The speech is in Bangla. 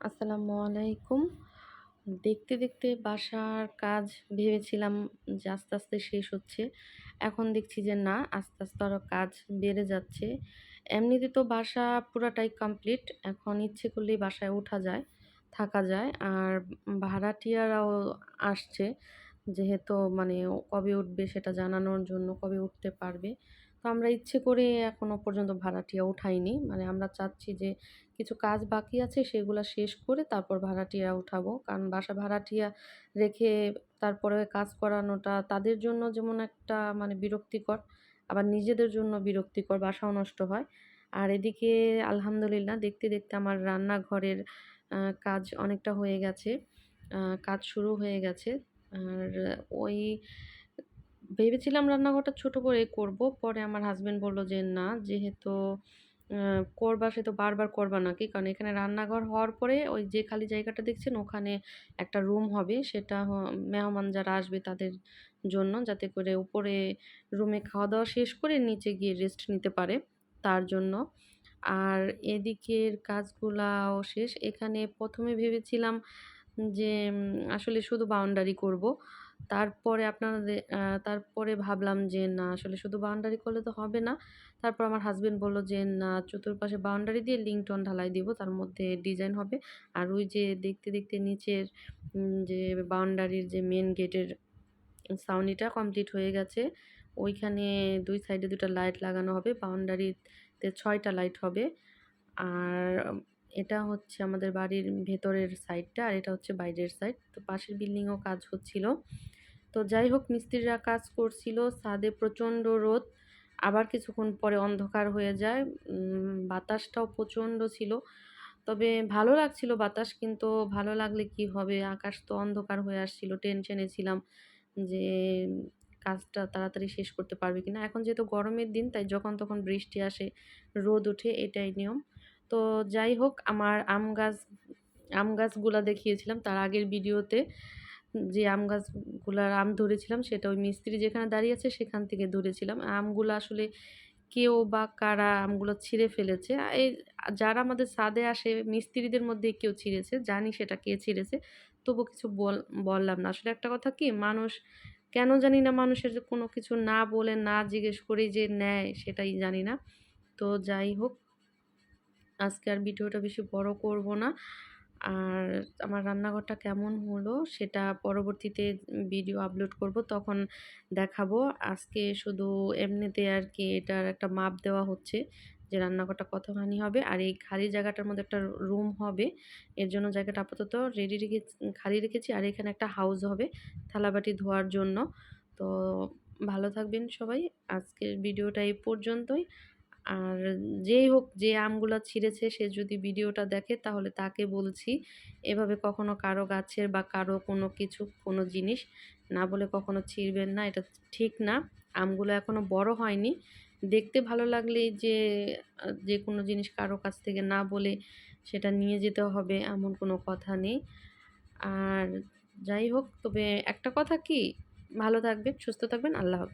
আসসালামু আলাইকুম। দেখতে, দেখতে বাসার কাজ ভেবেছিলাম যে আস্তে, আস্তে শেষ হচ্ছে। এখন দেখছি যে না আস্তে, আস্তে আরও কাজ বেড়ে যাচ্ছে। এমনিতে তো বাসা পুরাটাই কমপ্লিট। এখন ইচ্ছে করলেই বাসায় ওঠা যায়, থাকা যায়। আর ভাড়াটিয়ারাও আসছে। যেহেতু মানে কবে উঠবে সেটা জানানোর জন্য, কবে উঠতে পারবে। তো আমরা ইচ্ছে করে এখনও পর্যন্ত ভাড়াটিয়া উঠাইনি। মানে আমরা চাচ্ছি যে কিছু কাজ বাকি আছে সেগুলা শেষ করে তারপর ভাড়াটিয়া উঠাবো। কারণ বাসা ভাড়াটিয়া রেখে তারপরে কাজ করানোটা তাদের জন্য যেমন একটা মানে বিরক্তিকর, আবার নিজেদের জন্য বিরক্তিকর, বাসাও নষ্ট হয়। আর এদিকে আলহামদুলিল্লাহ দেখতে, দেখতে আমার রান্নাঘরের কাজ অনেকটা হয়ে গেছে। কাজ শুরু হয়ে গেছে। আর ওই ভেবেছিলাম রান্নাঘরটা ছোট করে করব। পরে আমার হাসব্যান্ড বলল যে, "না, যেহেতু করবা সে তো বারবার করবা নাকি?" কারণ এখানে রান্নাঘর হওয়ার পরে ওই যে খালি জায়গাটা দেখছেন ওখানে একটা রুম হবে। সেটা মেহমান যারা আসবে তাদের জন্য যাতে করে উপরে রুমে খাওয়া-দাওয়া শেষ করে নিচে গিয়ে রেস্ট নিতে পারে তার জন্য। আর এদিকের কাজগুলাও শেষ। এখানে প্রথমে ভেবেছিলাম যে আসলে শুধু বাউন্ডারি করব। তারপরে আপনাদের তারপরে ভাবলাম যে না আসলে শুধু বাউন্ডারি করলে তো হবে না। তারপর আমার হাসব্যান্ড বলল যে, "না চতুর্পাশে বাউন্ডারি দিয়ে লিংটন ঢালাই দিব। তার মধ্যে ডিজাইন হবে।" আর ওই যে দেখতে, দেখতে নিচের যে বাউন্ডারির যে মেইন গেটের ছাউনিটা কমপ্লিট হয়ে গেছে। ওইখানে দুই সাইডে ২ টা লাইট লাগানো হবে। বাউন্ডারিতে ৬ টা লাইট হবে। আর এটা হচ্ছে আমাদের বাড়ির ভেতরের সাইডটা আর এটা হচ্ছে বাইরের সাইড। তো পাশের বিল্ডিংও কাজ হচ্ছিল। তো যাই হোক মিস্ত্রিরা কাজ করছিল। ছাদে প্রচণ্ড রোদ। আবার কিছুক্ষণ পরে অন্ধকার হয়ে যায়। বাতাসটাও প্রচণ্ড ছিল। তবে ভালো লাগছিল বাতাস কিন্তু ভালো লাগলে কি হবে? আকাশ তো অন্ধকার হয়ে আসছিল। টেনশনে ছিলাম যে কাজটা তাড়াতাড়ি শেষ করতে পারবে কিনা। এখন যেহেতু গরমের দিন তাই যখন তখন বৃষ্টি আসে, রোদ ওঠে এটাই নিয়ম। তো যাই হোক, আমার আম গাছ, আম গাছগুলা দেখিয়েছিলাম তার আগের ভিডিওতে। যে আম গাছগুলার আম ধরেছিলাম, সেটা ওই মিস্ত্রি যেখানে দাঁড়িয়ে আছে সেখান থেকে ধরেছিলাম। আমগুলো আসলে কেউ বা কারা আমগুলো ছিঁড়ে ফেলেছে। এই যারা আমাদের ছাদে আসে, মিস্ত্রিদের মধ্যে কেউ ছিঁড়েছে। জানি সেটা কে ছিঁড়েছে। তবু কিছু বল, বললাম না। আসলে একটা কথা কি, মানুষ, কেন জানি না মানুষের কোনো কিছু না বলে না জিজ্ঞেস করেই যে নেয়, সেটাই জানি না। তো যাই হোক আজকে আর ভিডিওটা বেশি বড় করব না। আর আমার রান্নাঘরটা কেমন হলো সেটা পরবর্তীতে ভিডিও আপলোড করব, তখন দেখাবো। আজকে শুধু এমনিতে আর কি এটার একটা মাপ দেওয়া হচ্ছে যে রান্নাঘরটা কতখানি হবে। আর এই খালি জায়গাটার মধ্যে একটা রুম হবে। এর জন্য জায়গাটা আপাতত রেডি রেখে, খালি রেখেছি। আর এখানে একটা হাউস হবে, থালাবাটি ধোয়ার জন্য। তো ভালো থাকবেন সবাই। আজকের ভিডিওটা এই পর্যন্তই। আর যেই হোক যে আমগুলো ছিঁড়েছে সে যদি ভিডিওটা দেখে তাহলে তাকে বলছি এভাবে কখনো কারও গাছের বা কারও কোনো কিছু কোনো জিনিস না বলে কখনো ছিঁড়বেন না। এটা ঠিক না। আমগুলো এখনও বড় হয়নি। দেখতে ভালো লাগলেই যে যে কোনো জিনিস কারও কাছ থেকে না বলে সেটা নিয়ে যেতে হবে এমন কোনো কথা নেই। আর যাই হোক তবে একটা কথা কি ভালো থাকবেন, সুস্থ থাকবেন। আল্লাহ।